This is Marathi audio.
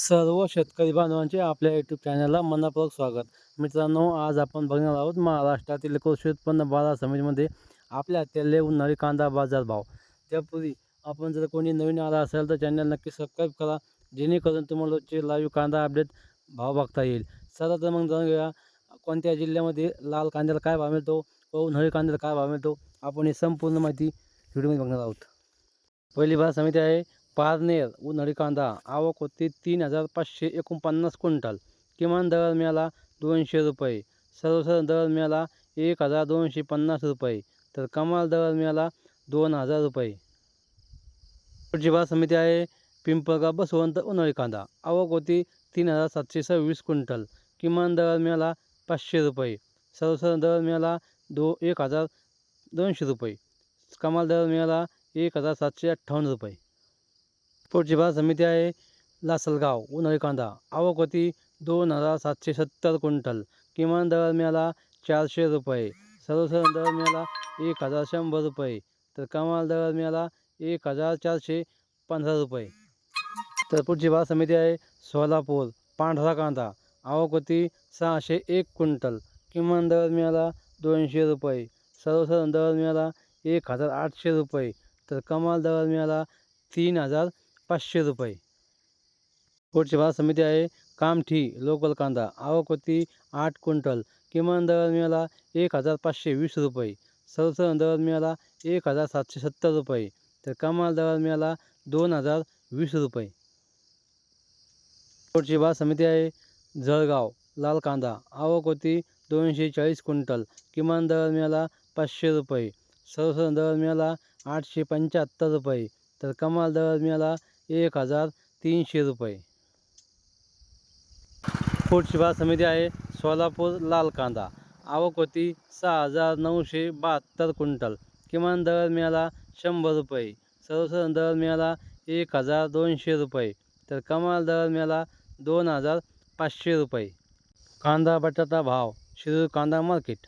सर्व शेतकरी बांधवांचे आपल्या यूट्यूब चॅनलला मनापूर्वक स्वागत. मित्रांनो आज आपण बघणार आहोत महाराष्ट्रातील कृषी उत्पन्न बाजार समितीमध्ये आपल्या तेले उन्हाळी कांदा बाजार भाव. त्यापूर्वी आपण जर कोणी नवीन आला असेल तर चॅनल नक्की सबस्क्राईब करा जेणेकरून तुम्हाला रोजचे लाईव्ह कांदा अपडेट भाव बघता येईल. चला तर मग जाऊन घेऊया कोणत्या जिल्ह्यामध्ये लाल कांद्याला काय भाव मिळतो व उन्हाळी कांद्याला काय भाव मिळतो आपण ही संपूर्ण माहिती व्हिडिओमध्ये बघणार आहोत. पहिली बाजार समिती आहे पारनेर उन्हाळी कांदा आवक होती तीन हजार पाचशे एकोणपन्नास क्विंटल. किमान दर मिळाला दोनशे रुपये. सर्वसाधारण दर मिळाला एक हजार दोनशे पन्नास रुपये. तर कमाल दर मिळाला दोन हजार रुपये. पुढची बाजार समिती आहे पिंपळगाव बसवंत उन्हाळी कांदा आवक होती तीन हजार सातशे सव्वीस क्विंटल. किमान दर मिळाला पाचशे रुपये. सर्वसाधारण दर मिळाला दो एक हजार दोनशे रुपये. कमाल दर मिळाला एक हजार सातशे अठ्ठावन्न रुपये. पोटची बाजार समिती आहे लासलगाव उन्हाळी कांदा आवक होती दोन हजार सातशे सत्तर क्विंटल किमान दर मिळाला चारशे रुपये सर्वसाधारण दर मिळाला एक हजार शंभर रुपये तर कमाल दर मिळाला एक हजार चारशे पंधरा रुपये तर पुढची बाजार समिती आहे सोलापूर पांढरा कांदा आवक होती सहाशे एक क्विंटल किमान दर मिळाला दोनशे रुपये सर्वसाधारण दर मिळाला एक हजार आठशे रुपये तर कमाल दर मिळाला तीन हजार पाचशे रुपये. पुढची बाजार समिती आहे कामठी लोकल कांदा आवक होती आठ क्विंटल. किमान दर मिळाला एक हजार पाचशे वीस रुपये. सरसरण दर मिळाला एक हजार सातशे सत्तर रुपये. तर कमाल दर मिळाला दोन हजार वीस रुपये. पुढची बाजार समिती आहे जळगाव लाल कांदा आवक होती दोनशे चाळीस क्विंटल. किमान दर मिळाला पाचशे रुपये. सरसरण दर मिळाला आठशे पंच्याहत्तर रुपये. तर कमाल दर मिळाला एक हजार तीनशे रुपये. पुढची बाजार समिती आहे सोलापूर लाल कांदा. आवक होती सहा हजार नऊशे बहात्तर क्विंटल. किमान दर मिळाला शंभर रुपये. सर्वसाधारण दर मिळाला एक हजार दोनशे रुपये. तर कमाल दर मिळाला दोन हजार पाचशे रुपये. कांदा बटाटा भाव शिरूर कांदा मार्केट.